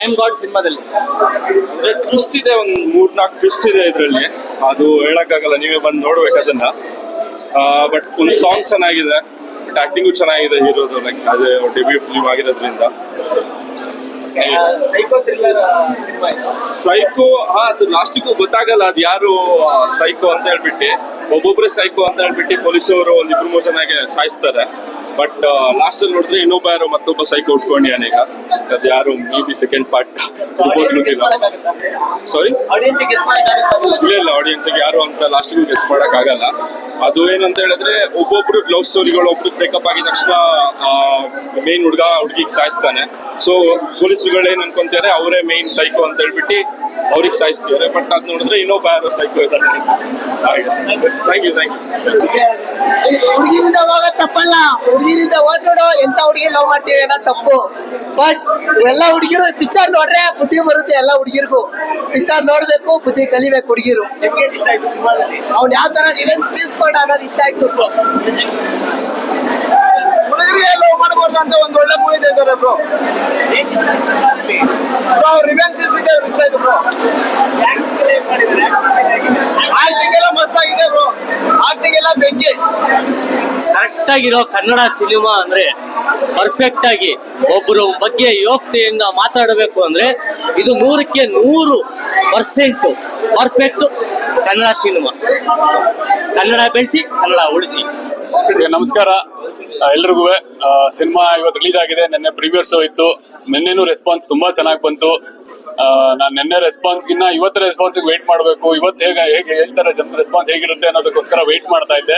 Time god ಸಿನಿಮಾದಲ್ಲಿ ಅಂದ್ರೆ twist ಇದೆ ಒಂದ್ ಮೂರ್ ನಾಲ್ಕು ಟ್ವಿಸ್ಟ್ ಇದೆ ಇದ್ರಲ್ಲಿ. ಅದು ಹೇಳಕ್ಕಾಗಲ್ಲ ನೀವೇ ಬಂದು ನೋಡ್ಬೇಕು ಅದನ್ನ. ಬಟ್ ಒಂದು ಸಾಂಗ್ ಚೆನ್ನಾಗಿದೆ. ಬಟ್ ಆಕ್ಟಿಂಗು ಚೆನ್ನಾಗಿದೆ ಹೀರೋದು like as a debut film ಆಗಿರೋದ್ರಿಂದ. ಸೈಕೋ ಹಾ ಅದು ಲಾಸ್ಟಿಗೂ ಗೊತ್ತಾಗಲ್ಲ ಅದು ಯಾರು ಸೈಕೋ ಅಂತ ಹೇಳ್ಬಿಟ್ಟು. ಒಬ್ಬೊಬ್ರೆ ಸೈಕೋ ಅಂತ ಹೇಳ್ಬಿಟ್ಟು ಪೊಲೀಸವರು ಒಂದ್ ಇಬ್ರು ಮೂರು ಚೆನ್ನಾಗಿ ಸಾಯಿಸ್ತಾರೆ. ಬಟ್ ಲಾಸ್ಟ್ ಅಲ್ಲಿ ನೋಡಿದ್ರೆ ಇನ್ನೊಬ್ಬ ಯಾರು ಮತ್ತೊಬ್ಬ ಸೈಕೋ ಉಟ್ಕೊಂಡಿಯಾನೆ ಈಗ ಅದು ಯಾರು maybe second part sorry audience guess ಮಾಡಕ್ಕಾಗುತ್ತಾ? ಇಲ್ಲ ಇಲ್ಲ ಆಡಿಯನ್ಸ್ಗೆ ಯಾರು ಅಂತ ಲಾಸ್ಟಿಗೂ ಗೆಸ್ ಮಾಡಕ್ ಆಗಲ್ಲ ಅದು ಏನಂತ ಹೇಳಿದ್ರೆ ಒಬ್ಬೊಬ್ರು ಲವ್ ಸ್ಟೋರಿಗಳು ಒಬ್ರು ಬ್ರೇಕಪ್ ಆಗಿದ ತಕ್ಷಣ ಮೇನ್ ಹುಡುಗ ಹುಡುಗಿಗೆ ಸಾಯಿಸ್ತಾನೆ. ಸೊ ಪೊಲೀಸ್ಗಳು ಏನ್ ಅನ್ಕೊಂತಾರೆ ಅವರೇ ಮೇನ್ ಸೈಕೋ ಅಂತ ಹೇಳ್ಬಿಟ್ಟು ಅವ್ರಿಗೆ ಸಾಯಿಸ್ತಿದ್ದಾರೆ ಬಟ್ ಅದ್ ನೋಡಿದ್ರೆ ಇನ್ನೊಬ್ಬ ಯಾರು ಸೈಕೋ ಇದ್ದಾರೆ ಥ್ಯಾಂಕ್ ಯು ಥ್ಯಾಂಕ್ ಯು ಹುಡುಗಿರಿಂದ ಹೋಗೋದ್ ತಪ್ಪಲ್ಲ. ಹುಡುಗಿರಿಂದ ಹೋದ್ಬಿಡು ಎಂತ ಹುಡುಗಿ ಲವ್ ಮಾಡ್ತೀವಿ ಅನ್ನೋ ತಪ್ಪು. ಬಟ್ ಎಲ್ಲ ಹುಡುಗಿರು ಪಿಕ್ಚರ್ ನೋಡ್ರೆ ಬುದ್ಧಿ ಬರುತ್ತೆ ಎಲ್ಲ ಹುಡುಗಿರ್ಗೂ. ಪಿಕ್ಚರ್ ನೋಡ್ಬೇಕು ಬುದ್ಧಿ ಕಲಿಬೇಕು ಹುಡುಗಿರು. ನಿಮ್ಗೆ ಇಷ್ಟ ಆಯ್ತು ಸಿನಿಮಾದಲ್ಲಿ? ಅವ್ನ್ ಯಾವ ತರ ನಿಲ್ಸ್ಕೊಂಡ ಅನ್ನೋದು ಇಷ್ಟ ಆಯ್ತು. ಹುಡುಗರಿಗೆ ಲವ್ ಮಾಡ್ಬಾರ್ದು ಅಂತ ಒಂದ್ ಒಳ್ಳೆ ಮೂವಿ ತೆಗ್ದಾರೆ ಬ್ರೋ ಬ್ರೋ ಇಷ್ಟ ಆಯ್ತು ಸಿನಿಮಾದಲ್ಲಿ? ಬ್ರೋ ರಿವೆಂಜ್ ತಿಳಿಸಿದೆ ಮಿಸ್ ಆಯ್ತು ಬ್ರೋ ಆಯ್ತು ಮಸ್ತ್ ಆಗಿದೆ ಬ್ರೋ ಎಲ್ಲ ಬೆಂಕಿ. ಕರೆಕ್ಟ್ ಆಗಿರೋ ಕನ್ನಡ ಸಿನಿಮಾ ಅಂದ್ರೆ ಪರ್ಫೆಕ್ಟ್ ಆಗಿ ಒಬ್ಬರು ಬಗ್ಗೆ ಯೋಗ್ಯತೆಯಿಂದ ಮಾತಾಡಬೇಕು ಅಂದ್ರೆ ಇದು ನೂರಕ್ಕೆ ನೂರು percent perfect Kannada cinema. Kannada ಬೆಳೆಸಿ ಕನ್ನಡ ಉಳಿಸಿ. ನಮಸ್ಕಾರ. ಎಲ್ರಿಗೂ ಸಿನಿಮಾ ಇವತ್ತು ರಿಲೀಸ್ ಆಗಿದೆ. ನಿನ್ನೆ ಪ್ರೀವಿಯರ್ ಶೋ ಇತ್ತು. ನಿನ್ನೆನೂ ರೆಸ್ಪಾನ್ಸ್ ತುಂಬಾ ಚೆನ್ನಾಗಿ ಬಂತು. ನಾನು ನಿನ್ನೆ ರೆಸ್ಪಾನ್ಸ್ ಗಿನ್ನ ಇವತ್ತು ರೆಸ್ಪಾನ್ಸ್ಗೆ ವೇಟ್ ಮಾಡಬೇಕು. ಇವತ್ತು ಹೇಗೆ ಹೇಗೆ ಹೇಳ್ತಾರೆ ಜನ ರೆಸ್ಪಾನ್ಸ್ ಹೇಗಿರುತ್ತೆ ಅನ್ನೋದಕ್ಕೋಸ್ಕರ ವೇಟ್ ಮಾಡ್ತಾ ಇದ್ದೆ.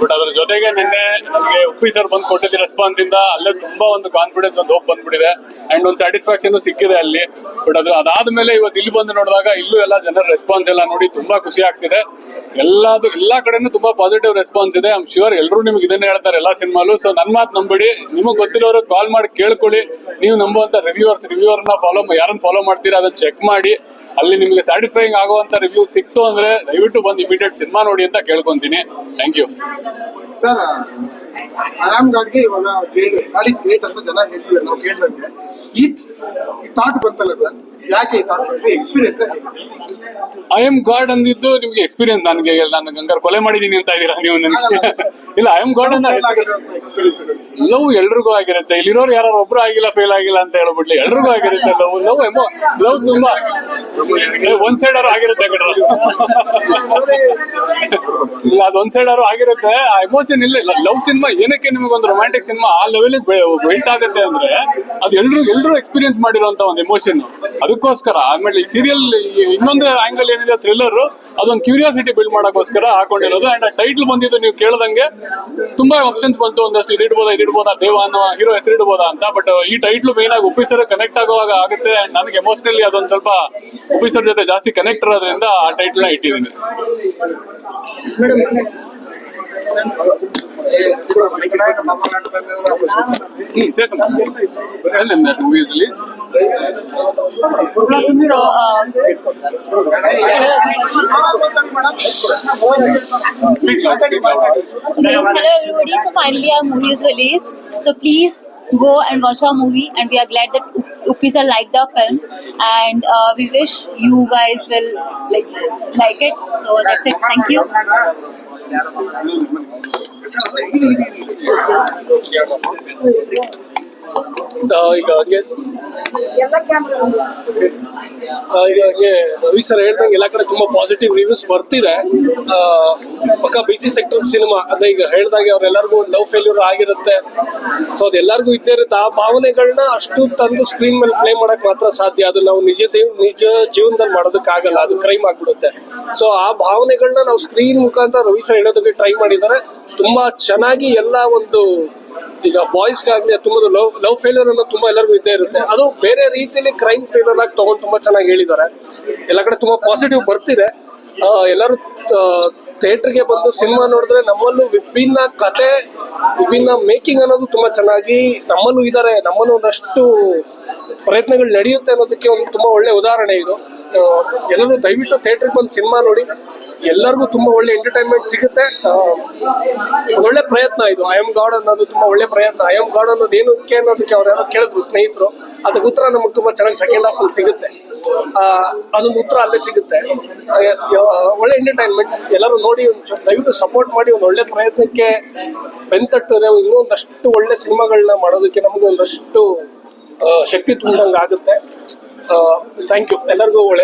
ಬಟ್ ಅದ್ರ ಜೊತೆಗೆ ನಿನ್ನೆ ನಮಗೆ ಉಪ್ಪಿ ಸರ್ ಬಂದು ಕೊಟ್ಟಿದ್ದ ರೆಸ್ಪಾನ್ಸ್ ಇಂದ ಅಲ್ಲೇ ತುಂಬಾ ಒಂದು ಕಾನ್ಫಿಡೆನ್ಸ್ ಒಂದು ಹೋಗಿ ಬಂದ್ಬಿಟ್ಟಿದೆ. ಅಂಡ್ ಒಂದು ಸ್ಯಾಟಿಸ್ಫ್ಯಾಕ್ಷನ್ ಸಿಕ್ಕಿದೆ ಅಲ್ಲಿ. ಬಟ್ ಅದ್ರ ಅದಾದ್ಮೇಲೆ ಇವತ್ತು ಇಲ್ಲಿ ಬಂದು ನೋಡಿದಾಗ ಇಲ್ಲೂ ಎಲ್ಲ ಜನರ ರೆಸ್ಪಾನ್ಸ್ ಎಲ್ಲ ನೋಡಿ ತುಂಬಾ ಖುಷಿ ಆಗ್ತಿದೆ. ಎಲ್ಲದು ಎಲ್ಲಾ ಕಡೆನೂ ತುಂಬಾ ಪಾಸಿಟಿವ್ ರೆಸ್ಪಾನ್ಸ್ ಇದೆ. ಐಮ್ ಶ್ಯೂರ್ ಎಲ್ಲರೂ ನಿಮ್ಗೆ ಇದನ್ನೇ ಹೇಳ್ತಾರೆ ಎಲ್ಲಾ ಸಿನಿಮಾಲು. ಸೊ ನನ್ ಮಾತು ನಂಬಿಡಿ. ನಿಮಗೆ ಗೊತ್ತಿರೋರು ಕಾಲ್ ಮಾಡಿ ಕೇಳ್ಕೊಳ್ಳಿ. ನೀವು ನಂಬುವಂತ ರಿವ್ಯೂವರ್ಸ್ ರಿವ್ಯೂವರ್ನ ಫಾಲೋ ಯಾರನ್ನ ಫಾಲೋ ಮಾಡ್ತೀರಾ ಅದನ್ನ ಚೆಕ್ ಮಾಡಿ. ಅಲ್ಲಿ ನಿಮಗೆ ಸ್ಯಾಟಿಸ್ಫೈಯಿಂಗ್ ಆಗುವಂತ ರಿವ್ಯೂ ಸಿಕ್ತು ಅಂದ್ರೆ ದಯವಿಟ್ಟು ಬಂದು ಇಮಿಡಿಯೇಟ್ ಸಿನಿಮಾ ನೋಡಿ ಅಂತ ಕೇಳ್ಕೊಂತೀನಿ. ಥ್ಯಾಂಕ್ ಯು ಸರ್ ಆರಾಮ್ ಗಾಡ್ಗೆ ಇವಾಗ ಗ್ರೇಟ್ ಗಾಡಿ ಗ್ರೇಟ್ ಅಂತ ಜನ ಹೇಳ್ತಿದ್ದಾರೆ. ನಾವು ಕೇಳಿದಂಗೆ. ಈ ಥಾಟ್ ಬಂತಲ್ಲ ಸರ್ ಯಾಕೆ ಎಕ್ಸ್ಪೀರಿಯನ್ಸ್ ಐ ಎಂ ಗಾಡ್ ಅಂದಿದ್ದು ನಿಮ್ಗೆ ಎಕ್ಸ್ಪೀರಿಯನ್ಸ್ ನನಗೆ ನಾನು ಗಂಗಾರ್ ಕೊಲೆ ಮಾಡಿದೀನಿ ಅಂತ ಇದ್ದೀರಾ ನೀವು ನನಗೆ? ಇಲ್ಲ ಐ ಎಂ ಗಾಡ್ ಅನ್ನೋ ಎಕ್ಸ್ಪೀರಿಯನ್ಸ್ ಲವ್ ಎಲ್ರಿಗೂ ಆಗಿರುತ್ತೆ. ಇಲ್ಲಿರೋರು ಯಾರು ಒಬ್ರು ಆಗಿಲ್ಲ ಫೇಲ್ ಆಗಿಲ್ಲ ಅಂತ ಹೇಳ್ಬಿಡ್ಲಿ. ಎಲ್ರಿಗೂ ಆಗಿರುತ್ತೆ ಲವ್ ಲವ್ ಎಮೋ ಲವ್ ತುಂಬಾ ಒಂದ್ ಸೈಡ್ ಅವ್ರು ಆಗಿರುತ್ತೆ. ಇಲ್ಲ ಅದೊಂದ್ ಸೈಡ್ ಅವ್ರು ಆಗಿರುತ್ತೆ. ಆ ಎಮೋಷನ್ ಇಲ್ಲ ಲವ್ ಸಿನಿಮಾ ಏನಕ್ಕೆ ನಿಮಗೆ ಒಂದು ರೊಮ್ಯಾಂಟಿಕ್ ಸಿನಿಮಾ ಆ ಲೆವೆಲ್ ವೆಂಟ್ ಆಗುತ್ತೆ ಅಂದ್ರೆ ಅದು ಎಲ್ರು ಎಲ್ರು ಎಕ್ಸ್ಪೀರಿಯನ್ಸ್ ಮಾಡಿರುವಂತ ಒಂದು ಎಮೋಷನ್ ಅದಕ್ಕೋಸ್ಕರ ಆಮೇಲೆ ಸೀರಿಯಲ್ ಇನ್ನೊಂದು ಆಂಗಲ್ ಏನಿದೆ ಥ್ರಿಲ್ಲರ್ ಅದೊಂದು ಕ್ಯೂರಿಯಾಸಿಟಿ ಬಿಲ್ಡ್ ಮಾಡೋಕ್ಕೋಸ್ಕರ ಹಾಕೊಂಡಿರೋದು. ಅಂಡ್ ಆ ಟೈಟ್ಲ್ ಬಂದಿದ್ದು ನೀವು ಕೇಳ್ದಂಗೆ ತುಂಬಾ ಆಪ್ಷನ್ಸ್ ಬಂತು. ಒಂದಷ್ಟು ಇದಿಡ್ಬೋದಾ ಇದಿಡ್ಬೋದಾ, ದೇವ ಅನ್ನೋ ಹೀರೋ ಹೆಸರಿಡ್ಬೋದಾ ಅಂತ. ಬಟ್ ಈ ಟೈಟ್ಲು ಮೇನ್ ಆಗಿ ಉಪ್ಪಿಸರ್ ಕನೆಕ್ಟ್ ಆಗುವಾಗ ಆಗುತ್ತೆ. ಅಂಡ್ ನನಗೆ ಎಮೋಷನಲಿ ಅದೊಂದು ಸ್ವಲ್ಪ ಉಪ್ಪಿಸರ್ ಜೊತೆ ಜಾಸ್ತಿ ಕನೆಕ್ಟ್ ಇರೋದ್ರಿಂದ ಆ ಟೈಟ್ಲ್ನ ಇಟ್ಟಿದ್ದೀನಿ. Hmm Sesamma movie release So, um, hello everybody. So finally our movie is released. So please go and watch our movie and we are glad that Uppi sir liked the film and uh, we wish you guys will like like it. So that's it. Thank you. ಈಗ ಈಗ Ravi sir ಹೇಳ್ದಂಗೆ ಎಲ್ಲ ಕಡೆ ತುಂಬಾ positive reviews ಬರ್ತಿದೆ. ಪಕ್ಕ ಬಿಸಿ sector cinema ಅಂದ್ರೆ ಈಗ ಹೇಳ್ದಾಗೆ ಅವ್ರೆಲ್ಲರಿಗೂ ಲವ್ ಫೇಲ್ಯೂರ್ ಆಗಿರುತ್ತೆ. ಸೊ ಅದೆಲ್ಲರಿಗೂ ಇದ್ದೇ ಇರುತ್ತೆ. ಆ ಭಾವನೆಗಳನ್ನ ಅಷ್ಟು ತಂದು ಸ್ಕ್ರೀನ್ ಮೇಲೆ ಪ್ಲೇ ಮಾಡಕ್ ಮಾತ್ರ ಸಾಧ್ಯ. ಅದು ನಾವು ನಿಜ ನಿಜ ಜೀವನದಲ್ಲಿ ಮಾಡೋದಕ್ಕಾಗಲ್ಲ. ಅದು ಕ್ರೈಮ್ ಆಗ್ಬಿಡುತ್ತೆ. ಸೊ ಆ ಭಾವನೆಗಳನ್ನ ನಾವು ಸ್ಕ್ರೀನ್ ಮುಖಾಂತರ ರವಿ ಸರ್ ಹೇಳೋದಕ್ಕೆ ಟ್ರೈ ಮಾಡಿದ್ದಾರೆ. ತುಂಬಾ ಚೆನ್ನಾಗಿ ಎಲ್ಲ ಒಂದು ಈಗ ಬಾಯ್ಸ್ಗಾಗ್ಲಿ ತುಂಬಾ ಲವ್ ಲವ್ ಫೇಲ್ಯೂರ್ ಅನ್ನೋ ತುಂಬಾ ಎಲ್ಲರಿಗೂ ಇದ್ದೇ ಇರುತ್ತೆ. ಅದು ಬೇರೆ ರೀತಿಯಲ್ಲಿ ಕ್ರೈಮ್ ಥ್ರಿಲ್ಲರ್ ಆಗಿ ತಗೊಂಡು ತುಂಬಾ ಚೆನ್ನಾಗಿ ಹೇಳಿದ್ದಾರೆ. ಎಲ್ಲ ಕಡೆ ತುಂಬಾ ಪಾಸಿಟಿವ್ ಬರ್ತಿದೆ. ಎಲ್ಲರೂ ಥಿಯೇಟರ್ಗೆ ಬಂದು ಸಿನಿಮಾ ನೋಡಿದ್ರೆ ನಮ್ಮಲ್ಲೂ ವಿಭಿನ್ನ ಕತೆ, ವಿಭಿನ್ನ ಮೇಕಿಂಗ್ ಅನ್ನೋದು ತುಂಬಾ ಚೆನ್ನಾಗಿ ನಮ್ಮಲ್ಲೂ ಇದ್ದಾರೆ ನಮ್ಮಲ್ಲೂ ಒಂದಷ್ಟು ಪ್ರಯತ್ನಗಳು ನಡೆಯುತ್ತೆ ಅನ್ನೋದಕ್ಕೆ ಒಂದು ತುಂಬಾ ಒಳ್ಳೆ ಉದಾಹರಣೆ ಇದು. ಎಲ್ಲರೂ ದಯವಿಟ್ಟು ಥಿಯೇಟರ್ಗೆ ಬಂದು ಸಿನಿಮಾ ನೋಡಿ. ಎಲ್ಲರಿಗೂ ತುಂಬಾ ಒಳ್ಳೆ ಎಂಟರ್ಟೈನ್ಮೆಂಟ್ ಸಿಗುತ್ತೆ. ಒಳ್ಳೆ ಪ್ರಯತ್ನ ಇದು. ಐ ಎಂ ಗಾಡ್ ಅನ್ನೋದು ತುಂಬಾ ಒಳ್ಳೆ ಪ್ರಯತ್ನ. ಐ ಎಂ ಗಾಡ್ ಅನ್ನೋದು ಏನಕ್ಕೆ ಅನ್ನೋದಕ್ಕೆ ಅವ್ರು ಯಾರೋ ಕೇಳಿದ್ರು ಸ್ನೇಹಿತರು. ಅದಕ್ಕೆ ಉತ್ತರ ನಮಗೆ ತುಂಬಾ ಚೆನ್ನಾಗಿ ಸೆಕೆಂಡ್ ಹಾಫ್ ಅಲ್ಲಿ ಸಿಗುತ್ತೆ. ಅದೊಂದು ಉತ್ತರ ಅಲ್ಲೇ ಸಿಗುತ್ತೆ. ಒಳ್ಳೆ ಎಂಟರ್ಟೈನ್ಮೆಂಟ್ ಎಲ್ಲರೂ ನೋಡಿ ದಯವಿಟ್ಟು ಸಪೋರ್ಟ್ ಮಾಡಿ ಒಂದು ಒಳ್ಳೆ ಪ್ರಯತ್ನಕ್ಕೆ ಬೆಂತಟ್ಟಿದ್ರೆ ಇನ್ನೂ ಒಂದಷ್ಟು ಒಳ್ಳೆ ಸಿನಿಮಾಗಳನ್ನ ಮಾಡೋದಕ್ಕೆ ನಮಗೆ ಒಂದಷ್ಟು ಶಕ್ತಿ ತುಂಬಿದಂಗೆ ಆಗುತ್ತೆ. ಥ್ಯಾಂಕ್ ಯು ಎಲ್ಲರಿಗೂ ಒಳ್ಳೆ